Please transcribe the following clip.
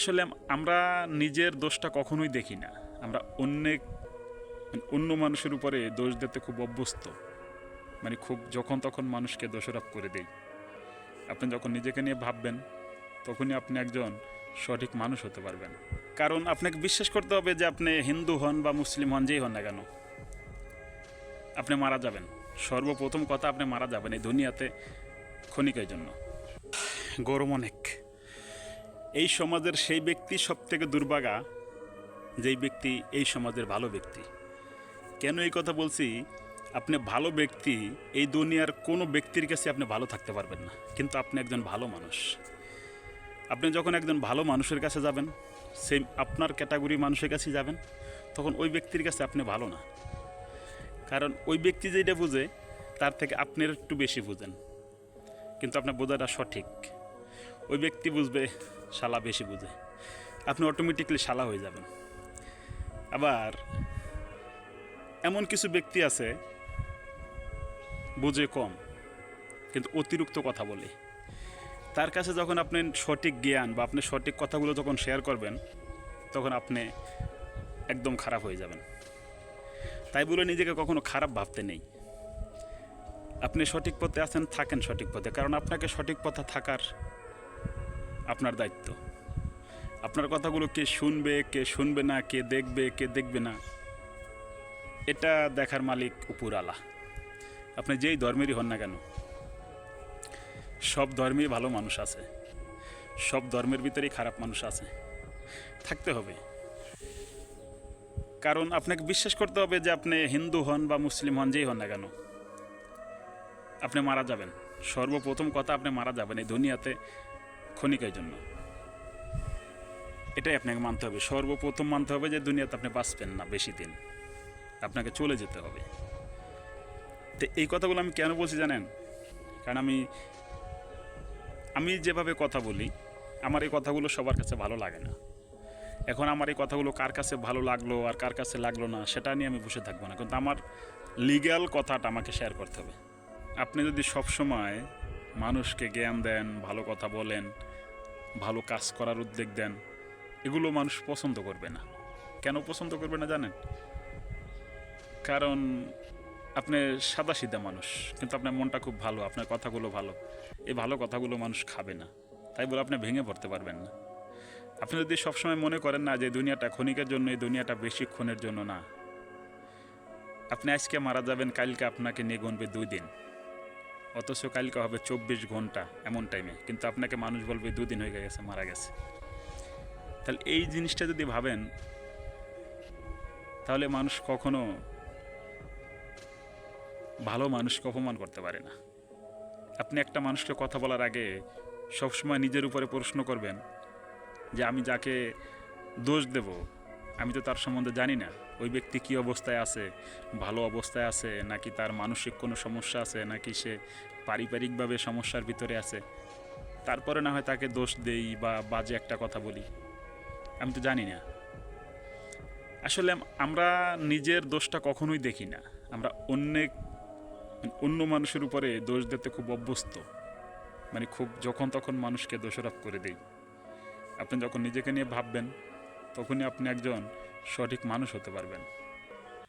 আসলে আমরা নিজের দোষটা কখনোই দেখি না। আমরা অন্যের মানে অন্য মানুষের উপরে দোষ দিতে খুব অভ্যস্ত। মানে খুব যখন তখন মানুষকে দোষারোপ করে দেই। আপনি যখন নিজেকে নিয়ে ভাববেন, তখনই আপনি একজন সঠিক মানুষ হতে পারবেন। কারণ আপনাকে বিশ্বাস করতে হবে যে আপনি হিন্দু হন বা মুসলিম হন, যেই হন না কেন। আপনি মারা যাবেন। সর্বপ্রথম কথা, আপনি মারা যাবেন এই দুনিয়াতে ক্ষণিকের জন্য। গরম অনেক। এই সমাজের সেই ব্যক্তি সব থেকে দুর্ভাগা যেই ব্যক্তি এই সমাজের ভালো ব্যক্তি। কেন এই কথা বলছি? আপনি ভালো ব্যক্তি, এই দুনিয়ার কোনো ব্যক্তির কাছে আপনি ভালো থাকতে পারবেন না। কিন্তু আপনি একজন ভালো মানুষ। আপনি যখন একজন ভালো মানুষের কাছে যাবেন সেই আপনার ক্যাটাগরি মানুষের কাছে যাবেন, তখন ওই ব্যক্তির কাছে আপনি ভালো না। কারণ ওই ব্যক্তি যেটা বুঝে, তার থেকে আপনি একটু বেশি বুঝেন। কিন্তু আপনার বোঝাটা সঠিক। ওই ব্যক্তি বুঝবে শালা বেশি বুঝে। আপনি অটোমেটিকলি শালা হয়ে যাবেন। আবার এমন কিছু ব্যক্তি আছে, বুঝে কম, কিন্তু অতিরিক্ত কথা বলে। তার কাছে যখন আপনি সঠিক জ্ঞান বা আপনি সঠিক কথাগুলো যখন শেয়ার করবেন, তখন আপনি একদম খারাপ হয়ে যাবেন। তাই বলে নিজেকে কখনো খারাপ ভাবতে নেই। আপনি সঠিক পথে আছেন, থাকেন সঠিক পথে। কারণ আপনাকে সঠিক পথে থাকার আপনার দায়িত্ব। আপনার কথাগুলো কে শুনবে কে শুনবে না, কে দেখবে কে দেখবে না, এটা দেখার মালিক উপরালা আপনি যেই ধর্মেরই হন না কেন, সব ধর্মেই ভালো মানুষ আছে, সব ধর্মের ভিতরেই খারাপ মানুষ আছে। থাকতে হবে। কারণ আপনাকে বিশ্বাস করতে হবে যে আপনি হিন্দু হন বা মুসলিম হন, যেই হন না কেন, আপনি মারা যাবেন। সর্বপ্রথম কথা, আপনি মারা যাবেন এই দুনিয়াতে। ক্ষণিকের জন্য। এটাই আপনাকে মানতে হবে। সর্বপ্রথম মানতে হবে যে দুনিয়াতে আপনি বাঁচবেন না বেশি দিন। আপনাকে চলে যেতে হবে। তো এই কথাগুলো আমি কেন বলছি জানেন? কারণ আমি আমি যেভাবে কথা বলি, আমার এই কথাগুলো সবার কাছে ভালো লাগে না। এখন আমার এই কথাগুলো কার কাছে ভালো লাগল আর কার কাছে লাগল না, সেটা নিয়ে আমি বসে থাকব না। কিন্তু আমার লিগ্যাল কথাটা আমাকে শেয়ার করতে হবে। আপনি যদি সবসময় মানুষকে জ্ঞান দেন, ভালো কথা বলেন ভালো কাজ করার উদ্যোগ দেন, এগুলো মানুষ পছন্দ করবে না। কেন পছন্দ করবে না জানেন? কারণ আপনি সাদা সিধা মানুষ, কিন্তু আপনার মনটা খুব ভালো, আপনার কথাগুলো ভালো। এই ভালো কথাগুলো মানুষ খাবে না, তাই বলে আপনি ভেঙে পড়তে পারবেন না। আপনি যদি সবসময় মনে করেন না যে দুনিয়াটা ক্ষণিকের জন্য, এই দুনিয়াটা বেশিক্ষণের জন্য না। আপনি আজকে মারা যাবেন, কালকে আপনাকে নিয়ে গুনবে দুই দিন। অথচ কালকে হবে চব্বিশ ঘণ্টা এমন টাইমে কিন্তু আপনাকে মানুষ বলবে দুদিন হয়ে গেছে, মারা গেছে। তাহলে এই জিনিসটা যদি ভাবেন, তাহলে মানুষ কখনো ভালো মানুষকে অপমান করতে পারে না। আপনি একটা মানুষকে কথা বলার আগে সবসময় নিজের উপরে প্রশ্ন করবেন যে, আমি যাকে দোষ দেব, আমি তো তার সম্বন্ধে জানি না। ওই ব্যক্তি কী অবস্থায় আছে? ভালো অবস্থায় আছে? নাকি তার মানসিক কোনো সমস্যা আছে? নাকি সে পারিবারিকভাবে সমস্যার ভিতরে আছে? তারপরে না হয় তাকে দোষ দেই বা বাজে একটা কথা বলি। আমি তো জানি না। আসলে আমরা নিজের দোষটা কখনোই দেখি না। আমরা অন্যের অন্য মানুষের উপরে দোষ দিতে খুব অভ্যস্ত। মানে খুব যখন তখন মানুষকে দোষারোপ করে দেই। আপনি যখন নিজেকে নিয়ে ভাববেন, তখনই আপনি একজন সঠিক মানুষ হতে পারবেন।